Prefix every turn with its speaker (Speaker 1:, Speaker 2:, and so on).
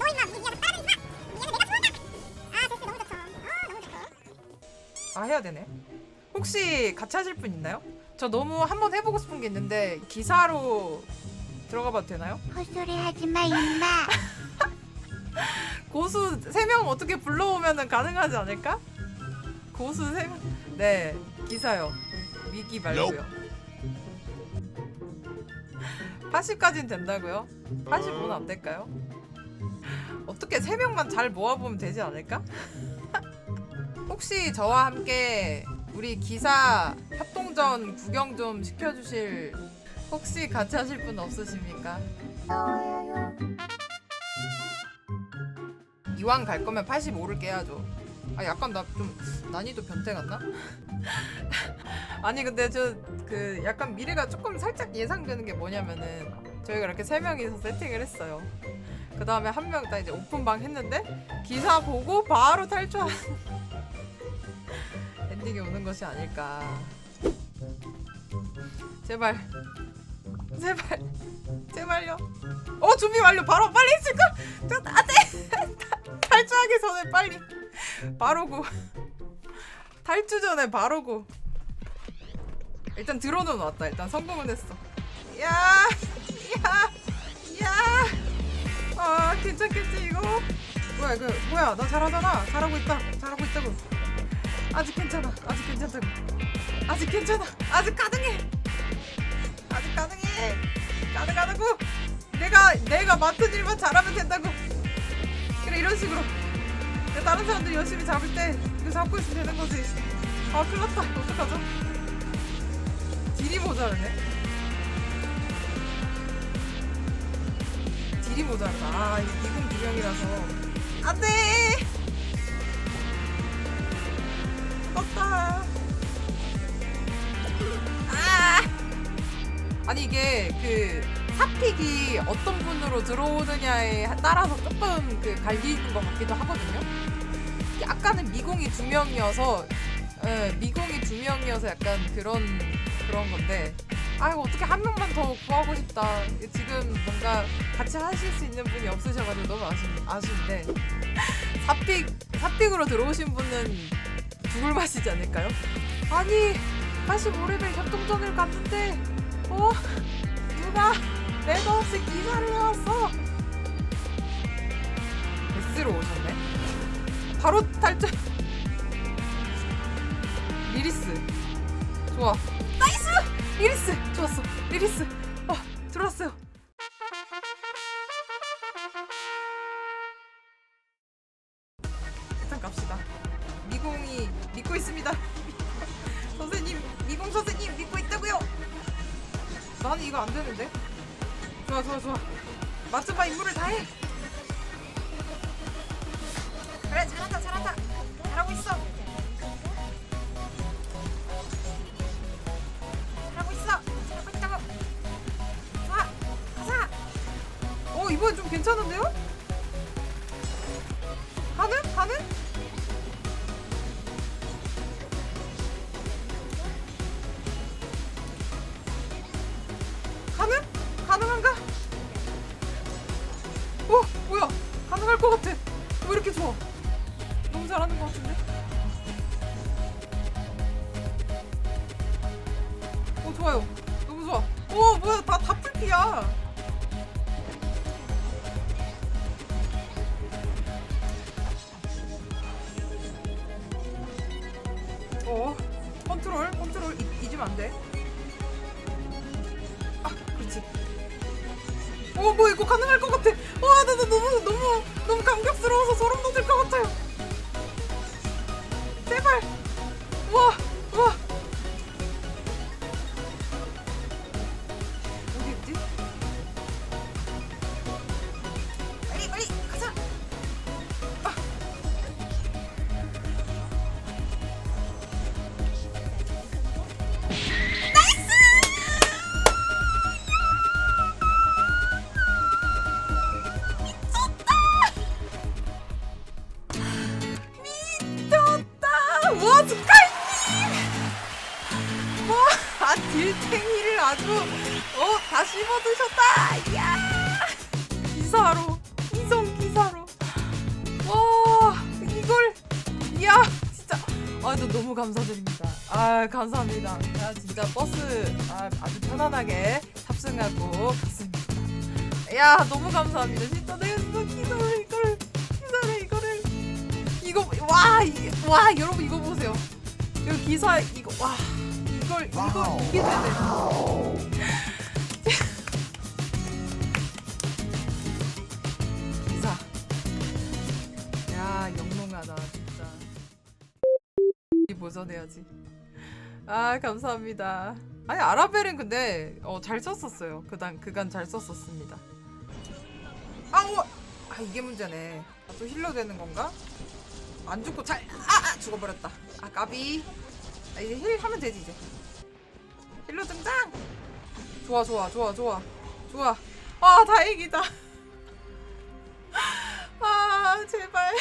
Speaker 1: 너 임마 미안해 따라 임마 미안해 내가 좋아한다 아 됐어 너무 좋죠 아 너무
Speaker 2: 아 해야 되네. 혹시 같이 하실 분 있나요? 저 너무 한번 해보고 싶은 게 있는데 기사로 들어가봐도 되나요?
Speaker 1: 헛소리 하지 마 임마
Speaker 2: 고수 3명 어떻게 불러오면 가능하지 않을까? 고수 3명 네 기사요 위기 말고요 80까지는 된다고요? 85는 안 될까요? 어떻게 3명만 잘 모아보면 되지 않을까? 혹시 저와 함께 우리 기사 협동전 구경 좀 시켜주실 혹시 같이 하실 분 없으십니까? 이왕 갈 거면 85를 깨야죠. 아 약간 나 좀 난이도 변태 같나? 아니 근데 저 그 약간 미래가 조금 살짝 예상되는 게 뭐냐면은 저희가 이렇게 세 명이서 세팅을 했어요. 그 다음에 한명딱 이제 오픈방 했는데 기사 보고 바로 탈출하는 엔딩이 오는 것이 아닐까. 제발 제발 제발요. 어 준비 완료 바로 빨리 했을까? 저 안돼 탈주하기 전에 빨리 바로고 탈주 전에 바로고 일단 드론은 왔다 일단 성공은 했어 야 야야. 아 괜찮겠지 이거? 뭐야 이거 뭐야 나 잘하잖아. 잘하고 있다 잘하고 있다고. 아직 괜찮아 아직 괜찮다고. 아직 괜찮아 아직 가능해. 아직 가능해. 가능하다고. 내가 내가 맡은 일만 잘하면 된다고. 그래 이런 식으로. 다른 사람들 열심히 잡을 때 이거 잡고 있으면 되는 거지. 아 큰일 났다. 어떡하죠? 딜이 모자르네 딜이 모자르다. 아 이거 미군 기명이라서. 안 돼! 떴다. 아! 아니 이게 그 삽픽이 어떤 분으로 들어오느냐에 따라서 조금 그 갈리는 것 같기도 하거든요. 약간은 미공이 두 명이어서 예, 미공이 두 명이어서 약간 그런 그런 건데 아 이거 어떻게 한 명만 더 구하고 싶다. 지금 뭔가 같이 하실 수 있는 분이 없으셔가지고 너무 아쉬, 아쉬운데 삽픽 삽픽으로 들어오신 분은 죽을 맛이지 않을까요? 아니 85레벨 협동전을 갔는데 어? 누가 내도 없이 기사를 해왔어? S로 오셨네. 바로 탈출. 리리스. 좋아. 나이스 리리스! 좋았어. 리리스! 어 들어왔어요. 일단 갑시다. 미공이 믿고 있습니다. 선생님 미공 선생님 믿고 있다고요? 나는 이거 안 되는데? 좋아 좋아 좋아. 맞춰봐 임무를 다해. 그래 잘한다 잘한다. 잘하고 있어 어 이번 좀 괜찮은데요? 가능? 가능? 가능? 가능한가? 어 뭐야 가능할 것 같아 왜 이렇게 좋아 너무 잘하는 것 같은데 어 좋아요 너무 좋아 어 뭐야 다, 다 풀피야 어 컨트롤 컨트롤 잊, 잊으면 안돼 아 그렇지 어, 뭐 이거 가능할 것 같아. 와, 나, 나 너무 너무 너무 감격스러워서 소름 돋을 것 같아요. 제발. 와, 집어드셨다. 야 기사로 이성 기사로. 와 이걸 야 진짜 아저 너무 감사드립니다. 아 감사합니다. 아, 진짜 버스 아, 아주 편안하게 탑승하고 갔습니다. 야 너무 감사합니다. 진짜 내가 진짜 기사를 이걸 기사를 이거를 이거 와, 이, 와, 여러분 이거 보세요. 이 기사 이거 와 이걸 이걸 이게 되네. 보존해야지. 아 감사합니다. 아니 아라벨은 근데 어, 잘 썼었어요. 그단 그간 잘 썼었습니다. 아우 아 이게 문제네. 아, 또 힐러 되는 건가? 안 죽고 잘 아, 아, 죽어버렸다. 아 까비. 아, 이제 힐 하면 되지 이제. 힐러 등장. 좋아 좋아 좋아 좋아 좋아. 아 다행이다. 아 제발.